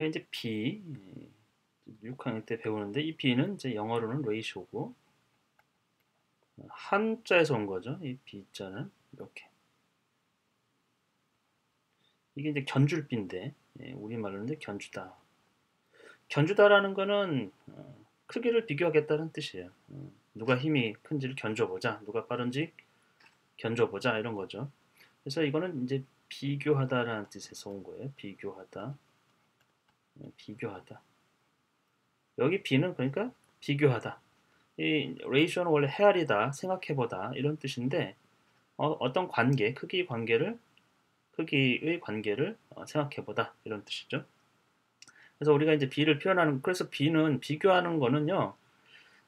이제 B 6학년 때 배우는데 이 B는 이제 영어로는 레이쇼고 한자에서 온 거죠. 이 B자는 이렇게 이게 이제 견줄비인데 예, 우리말로는 이제 견주다. 견주다라는 거는 어, 크기를 비교하겠다는 뜻이에요. 어, 누가 힘이 큰지를 견줘보자, 누가 빠른지 견줘보자 이런 거죠. 그래서 이거는 이제 비교하다라는 뜻에서 온 거예요. 비교하다. 네, 비교하다. 여기 B는 그러니까 비교하다. 이 레이쇼는 원래 헤아리다, 생각해보다 이런 뜻인데 어, 떤 관계, 크기 관계를 크기의 관계를 어, 생각해보다 이런 뜻이죠. 그래서 우리가 이제 B를 표현하는 그래서 B는 비교하는 거는요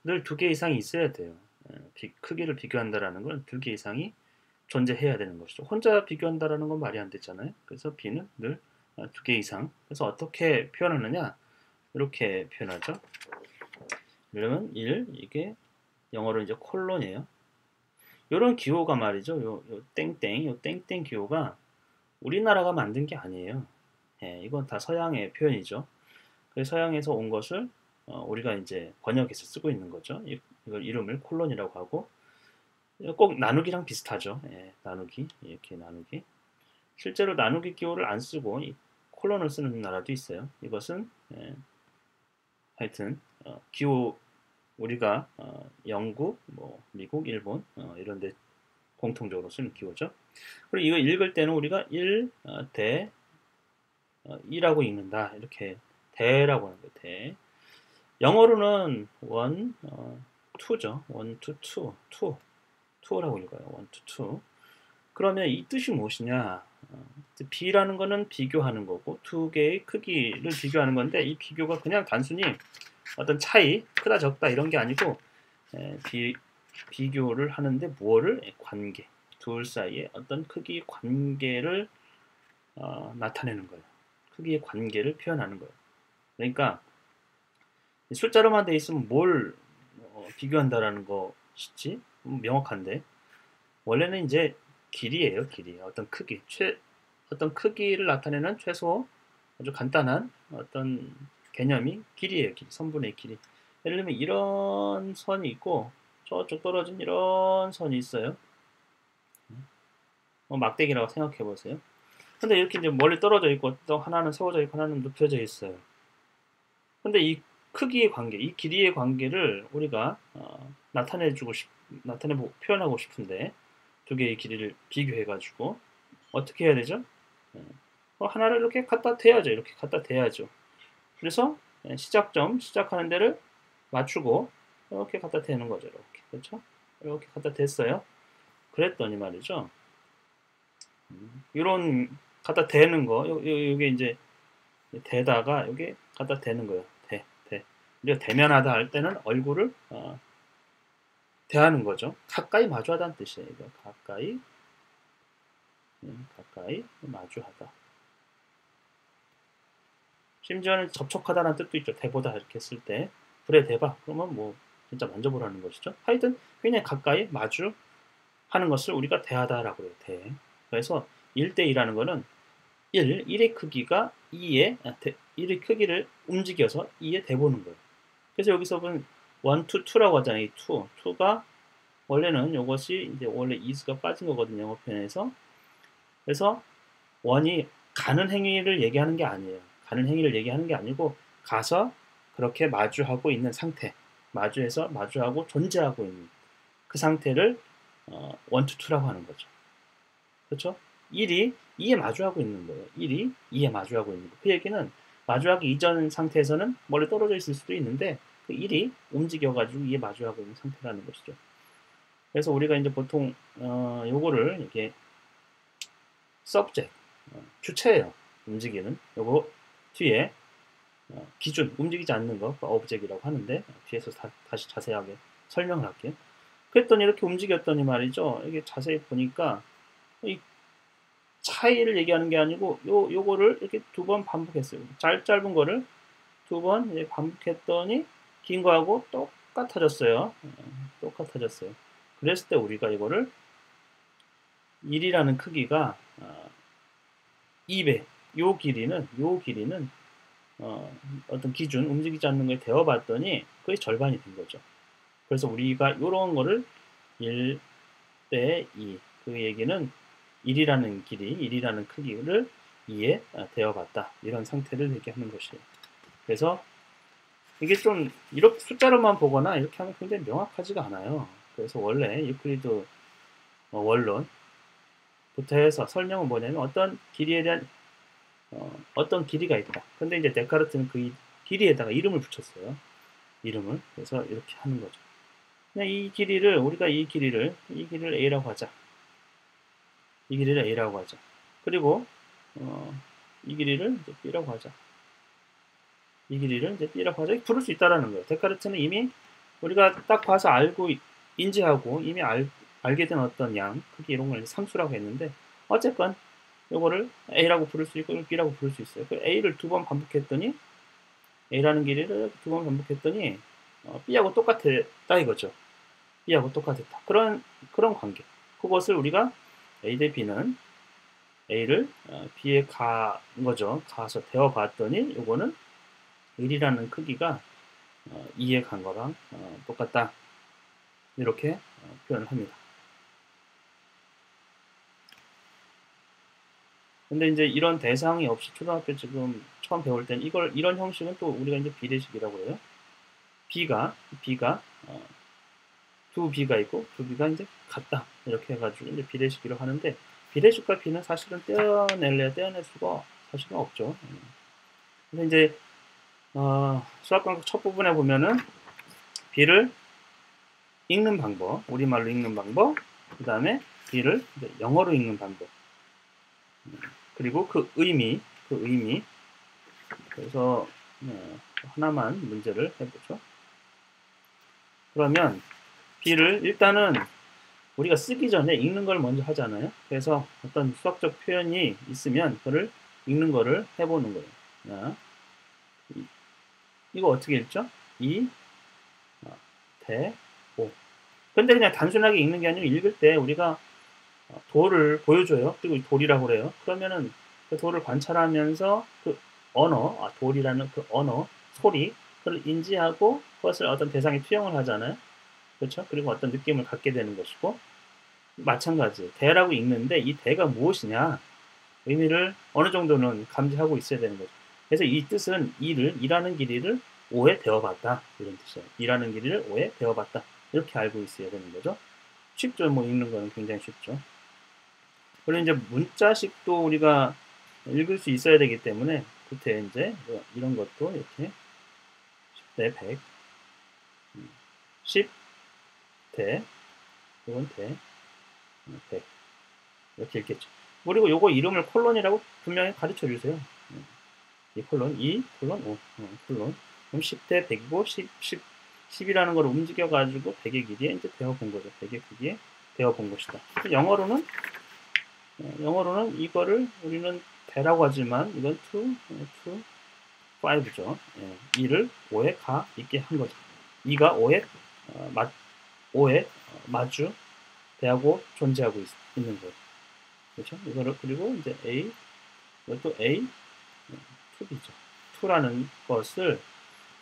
늘 두 개 이상이 있어야 돼요. 비, 크기를 비교한다라는 건 두 개 이상이 존재해야 되는 것이죠. 혼자 비교한다라는 건 말이 안 되잖아요. 그래서 B는 늘 두개 어, 이상. 그래서 어떻게 표현하느냐? 이렇게 표현하죠. 그러면 1 이게 영어로 이제 콜론이에요. 이런 기호가 말이죠. 요, 요 땡땡, 요 땡땡 기호가 우리나라가 만든 게 아니에요. 예, 이건 다 서양의 표현이죠. 그 서양에서 온 것을 어, 우리가 이제 번역해서 쓰고 있는 거죠. 이, 이걸 이름을 콜론이라고 하고 꼭 나누기랑 비슷하죠. 예, 나누기 이렇게 나누기. 실제로 나누기 기호를 안 쓰고 콜론을 쓰는 나라도 있어요. 이것은 예, 하여튼 어, 기호 우리가 어, 영국, 뭐 미국, 일본 어, 이런 데 공통적으로 쓰는 기호죠. 그리고 이거 읽을 때는 우리가 1, 어, 대, 어, 2라고 읽는다. 이렇게 대라고 하는 거예요. 대. 영어로는 1, 어, 2죠. 1, 2, 2, 2, 2라고 읽어요. 1, 2, 2. 그러면 이 뜻이 무엇이냐? 어, B라는 거는 비교하는 거고 두 개의 크기를 비교하는 건데 이 비교가 그냥 단순히 어떤 차이 크다 적다 이런 게 아니고 에, 비, 비교를 하는데 무엇을 관계 둘 사이에 어떤 크기 관계를 어, 나타내는 거예요. 크기의 관계를 표현하는 거예요. 그러니까 숫자로만 돼 있으면 뭘 어, 비교한다라는 것이지 명확한데 원래는 이제 길이에요, 길이. 어떤 크기, 최, 어떤 크기를 나타내는 최소 아주 간단한 어떤 개념이 길이에요, 길이. 선분의 길이. 예를 들면 이런 선이 있고 저쪽 떨어진 이런 선이 있어요. 뭐 막대기라고 생각해 보세요. 근데 이렇게 이제 멀리 떨어져 있고 또 하나는 세워져 있고 하나는 눕혀져 있어요. 근데 이 크기의 관계, 이 길이의 관계를 우리가 어, 나타내주고 싶, 나타내 표현하고 싶은데 두 개의 길이를 비교해가지고 어떻게 해야 되죠? 어, 하나를 이렇게 갖다 대야죠. 이렇게 갖다 대야죠. 그래서 예, 시작점, 시작하는 데를 맞추고 이렇게 갖다 대는 거죠. 이렇게 그렇죠? 이렇게 갖다 댔어요. 그랬더니 말이죠. 이런 음, 갖다 대는 거, 이게 이제 대다가 여기 갖다 대는 거예요. 대, 대. 우리가 대면하다 할 때는 얼굴을 어, 대하는 거죠. 가까이 마주하다는 뜻이에요. 이거. 가까이, 음, 가까이 마주하다. 심지어는 접촉하다는 뜻도 있죠. 대보다 이렇게 쓸 때. 그래, 대봐. 그러면 뭐, 진짜 만져보라는 것이죠. 하여튼, 굉장히 가까이 마주 하는 것을 우리가 대하다라고 해요. 대. 그래서 1대2라는 거는 1, 1의 크기가 2의, 1의 크기를 움직여서 2에 대보는 거예요. 그래서 여기서 보면 1, 2, 2라고 하잖아요. 이 2. 2가 원래는 이것이 이제 원래 is가 빠진 거거든요. 영어 표현에서. 그래서 1이 가는 행위를 얘기하는 게 아니에요. 가는 행위를 얘기하는 게 아니고 가서 그렇게 마주하고 있는 상태. 마주해서 마주하고 존재하고 있는 그 상태를 어, 1, 2, 2라고 하는 거죠. 그렇죠? 1이 2에 마주하고 있는 거예요. 1이 2에 마주하고 있는 거. 그 얘기는 마주하기 이전 상태에서는 멀리 떨어져 있을 수도 있는데 그 1이 움직여가지고 이에 마주하고 있는 상태라는 것이죠. 그래서 우리가 이제 보통 어, 요거를 이렇게 subject 어, 주체예요. 움직이는 요거 뒤에 어, 기준 움직이지 않는 거 object이라고 하는데 뒤에서 다, 시 자세하게 설명을 할게요. 그랬더니 이렇게 움직였더니 말이죠. 이게 자세히 보니까 이 차이를 얘기하는 게 아니고 요 요거를 이렇게 두 번 반복했어요. 짧 짧은 거를 두 번 반복했더니 긴 거하고 똑같아졌어요. 어, 똑같아졌어요. 그랬을 때 우리가 이거를 1이라는 크기가 2배, 어, 요 길이는 요 길이는 어, 어떤 기준, 움직이지 않는 걸 대어봤더니 그게 절반이 된 거죠. 그래서 우리가 이런 거를 1 대 2. 그 얘기는 1이라는 길이, 1이라는 크기를 2에 대어봤다. 이런 상태를 얘기하는 것이에요. 그래서 이게 좀 이렇게 숫자로만 보거나 이렇게 하면 굉장히 명확하지가 않아요. 그래서 원래 유클리드 어, 원론부터 해서 설명은 뭐냐면 어떤 길이에 대한 어, 어떤 길이가 있다. 근데 이제 데카르트는 그 길이에다가 이름을 붙였어요. 이름을. 그래서 이렇게 하는 거죠. 그냥 이 길이를, 우리가 이 길이를, 이 길이를 A라고 하자. 이 길이를 A라고 하자. 그리고, 어, 이 길이를 B라고 하자. 이 길이를 이제 B라고 하자. 부를 수 있다라는 거예요. 데카르트는 이미 우리가 딱 봐서 알고, 인지하고 이미 알, 알게 된 어떤 양, 크기 이런 걸 상수라고 했는데, 어쨌건 요거를 A라고 부를 수 있고 B라고 부를 수 있어요. 그 A를 두 번 반복했더니 A라는 길이를 두 번 반복했더니 어, B하고 똑같았다 이거죠. B하고 똑같았다. 그런 그런 관계. 그것을 우리가 A 대 B는 A를 어, B에 가 거죠. 가서 대어 봤더니 요거는 1이라는 크기가 어, 2에 간 거랑 어, 똑같다. 이렇게 어, 표현을 합니다. 근데 이제 이런 대상이 없이 초등학교 지금 처음 배울 땐 이걸 이런 형식은 또 우리가 이제 비례식이라고 해요. b가 b가 어, 두 b가 있고 두 b가 이제 같다 이렇게 해가지고 이제 비례식으로 하는데 비례식과 b는 사실은 떼어낼래야 떼어낼 수가 사실은 없죠. 근데 이제 어, 수학 과목 첫 부분에 보면은 b를 읽는 방법, 우리말로 읽는 방법, 그 다음에 b를 영어로 읽는 방법. 그리고 그 의미, 그 의미. 그래서 어, 하나만 문제를 해보죠. 그러면 B를 일단은 우리가 쓰기 전에 읽는 걸 먼저 하잖아요. 그래서 어떤 수학적 표현이 있으면 그를 읽는 거를 해보는 거예요. 자, 이거 어떻게 읽죠? 이, 어, 대, 오. 근데 그냥 단순하게 읽는 게 아니고 읽을 때 우리가 돌을 보여줘요. 그리고 돌이라고 그래요. 그러면은 그 돌을 관찰하면서 그 언어, 아, 돌이라는 그 언어, 소리, 그걸 인지하고 그것을 어떤 대상에 투영을 하잖아요. 그렇죠? 그리고 어떤 느낌을 갖게 되는 것이고 마찬가지 대라고 읽는데 이 대가 무엇이냐 의미를 어느 정도는 감지하고 있어야 되는 거죠. 그래서 이 뜻은 이를 일하는 길이를 오에 되어봤다 이런 뜻이에요. 일하는 길이를 오에 되어봤다 이렇게 알고 있어야 되는 거죠. 쉽죠. 뭐 읽는 거는 굉장히 쉽죠. 그리고 이제 문자식도 우리가 읽을 수 있어야 되기 때문에 그때 이제 이런 것도 이렇게 10대 100 10대 이건 대 100 이렇게 읽겠죠. 그리고 요거 이름을 콜론이라고 분명히 가르쳐 주세요. 이 콜론 2 콜론 5 어, 콜론 그럼 10대 100이고 10, 10 10이라는 걸 움직여 가지고 100의 길이에 이제 되어 본 거죠. 100의 크기에 되어 본 것이다. 영어로는 어, 영어로는 이거를 우리는 대라고 하지만 이건 to, to 5죠. 예, 2를 5에 가 있게 한 거죠. 2가 5에 어, 마, 5에 어, 마주 대하고 존재하고 있, 는 거예요. 그렇죠? 이거를 그리고 이제 A 이것도 A 2B죠. 2라는 것을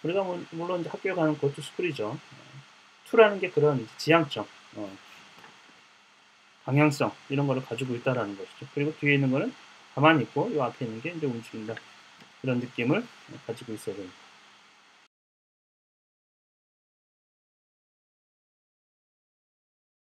우리가 뭐, 물론 학교에 가는 것도 스쿨이죠. 2라는 게 그런 지향점, 어, 방향성 이런 거를 가지고 있다라는 것이죠. 그리고 뒤에 있는 거는 가만히 있고 이 앞에 있는 게 이제 움직인다. 그런 느낌을 가지고 있어야 됩니다.